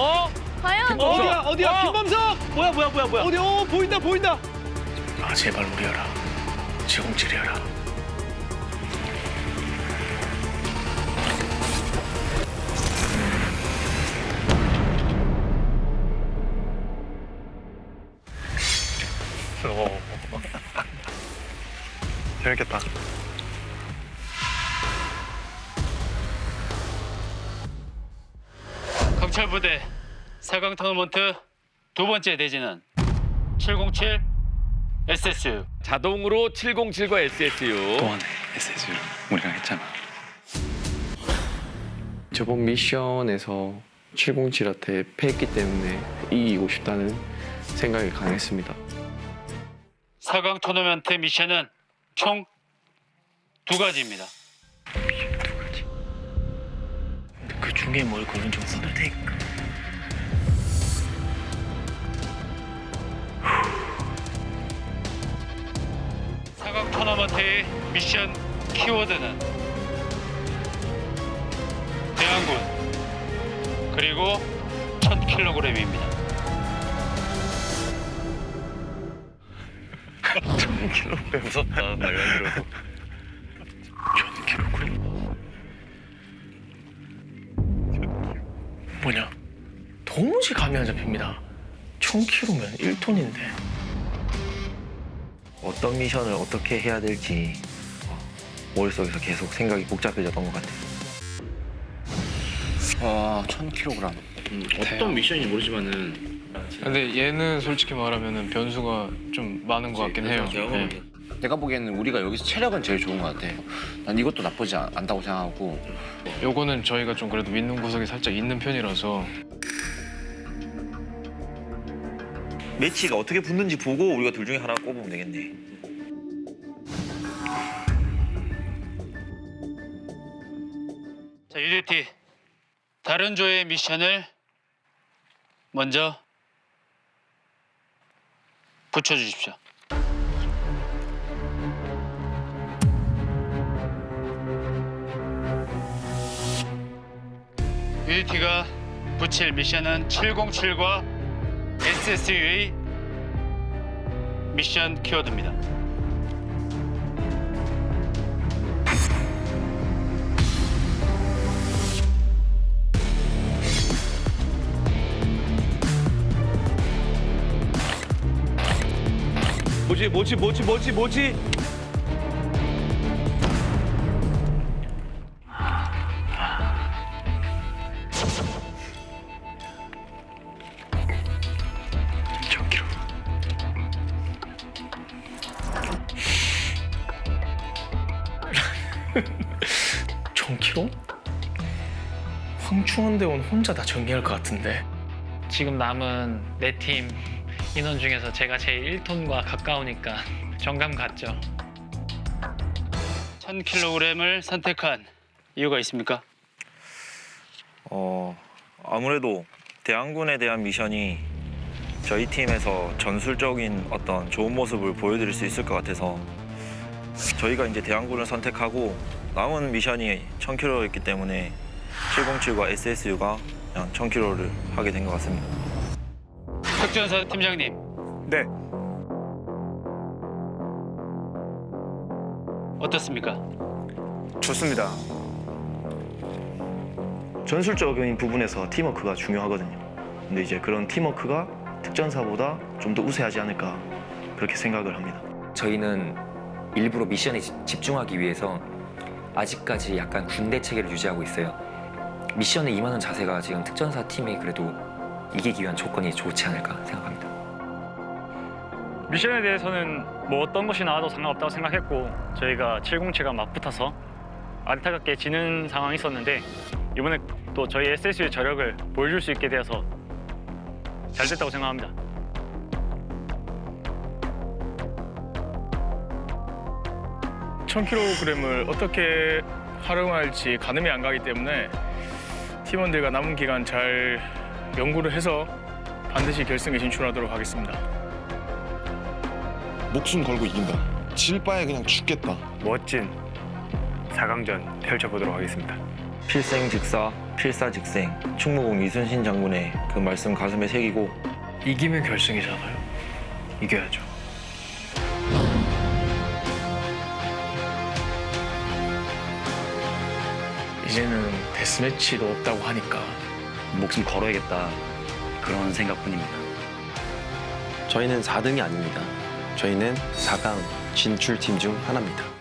어? 과연 어디야 어디야 어! 김범석 뭐야 뭐야 뭐야 뭐야? 어디 어 보인다 보인다 아 제발 우리여라. 제공질이여라. 어. 재밌겠다. 경찰 부대 4강 토너먼트 두 번째 대진은 707 SSU 자동으로 707과 SSU. 동안에 SSU 우리랑 했잖아. 저번 미션에서 707한테 패했기 때문에 이기고 싶다는 생각이 강했습니다. 4강 토너먼트 미션은 총 두 가지입니다. 중에 뭘 고른 좀 써도 돼. 사강 토너먼트의 미션 키워드는 대항군 그리고 1000kg입니다. 무섭다 말만 들어도. 도무지 감이 안 잡힙니다. 천 킬로면 1톤인데. 어떤 미션을 어떻게 해야 될지 어, 머릿속에서 계속 생각이 복잡해졌던 것 같아요. 아 1000kg 어떤 미션인지 모르지만은 근데 얘는 솔직히 말하면 변수가 좀 많은 것 같긴 해요. 네. 내가 보기에는 우리가 여기서 체력은 제일 좋은 것 같아 난 이것도 나쁘지 않, 않다고 생각하고 요거는 저희가 좀 그래도 믿는 구석이 살짝 있는 편이라서 매치가 어떻게 붙는지 보고 우리가 둘 중에 하나 꼽으면 되겠네. 자, UDT 다른 조의 미션을 먼저 붙여주십시오. UDT가 붙일 미션은 707과 SSU의 미션 키워드입니다. 뭐지 뭐지 뭐지 뭐지 뭐지? 천 킬로? 황충원대원 혼자 다 정리할 것 같은데. 지금 남은 네 팀 인원 중에서 제가 제일 1톤과 가까우니까 정감 갔죠. 1000kg을 선택한 이유가 있습니까? 어 아무래도 대항군에 대한 미션이 저희 팀에서 전술적인 어떤 좋은 모습을 보여드릴 수 있을 것 같아서 저희가 이제 대항군을 선택하고 남은 미션이 1000km였기 때문에 707과 SSU가 그냥 1000km를 하게 된 것 같습니다. 특전사 팀장님. 네. 어떻습니까? 좋습니다. 전술적인 부분에서 팀워크가 중요하거든요. 근데 이제 그런 팀워크가 특전사보다 좀 더 우세하지 않을까 그렇게 생각을 합니다. 저희는 일부러 미션에 집- 집중하기 위해서 아직까지 약간 군대 체계를 유지하고 있어요. 미션에 임하는 자세가 지금 특전사 팀이 그래도 이기기 위한 조건이 좋지 않을까 생각합니다. 미션에 대해서는 뭐 어떤 것이 나와도 상관없다고 생각했고 저희가 707가 맞붙어서 안타깝게 지는 상황이 있었는데 이번에 또 저희 SSU의 저력을 보여줄 수 있게 되어서 잘 됐다고 생각합니다. 천 킬로그램을 어떻게 활용할지 가늠이 안 가기 때문에 팀원들과 남은 기간 잘 연구를 해서 반드시 결승에 진출하도록 하겠습니다. 목숨 걸고 이긴다. 질 바에 그냥 죽겠다. 멋진 4강전 펼쳐보도록 하겠습니다. 필생 즉사 필사직생 충무공 이순신 장군의 그 말씀 가슴에 새기고 이기면 결승이잖아요. 이겨야죠. 이제는 데스매치도 없다고 하니까 목숨 걸어야겠다 그런 생각뿐입니다. 저희는 4등이 아닙니다. 저희는 4강 진출팀 중 하나입니다.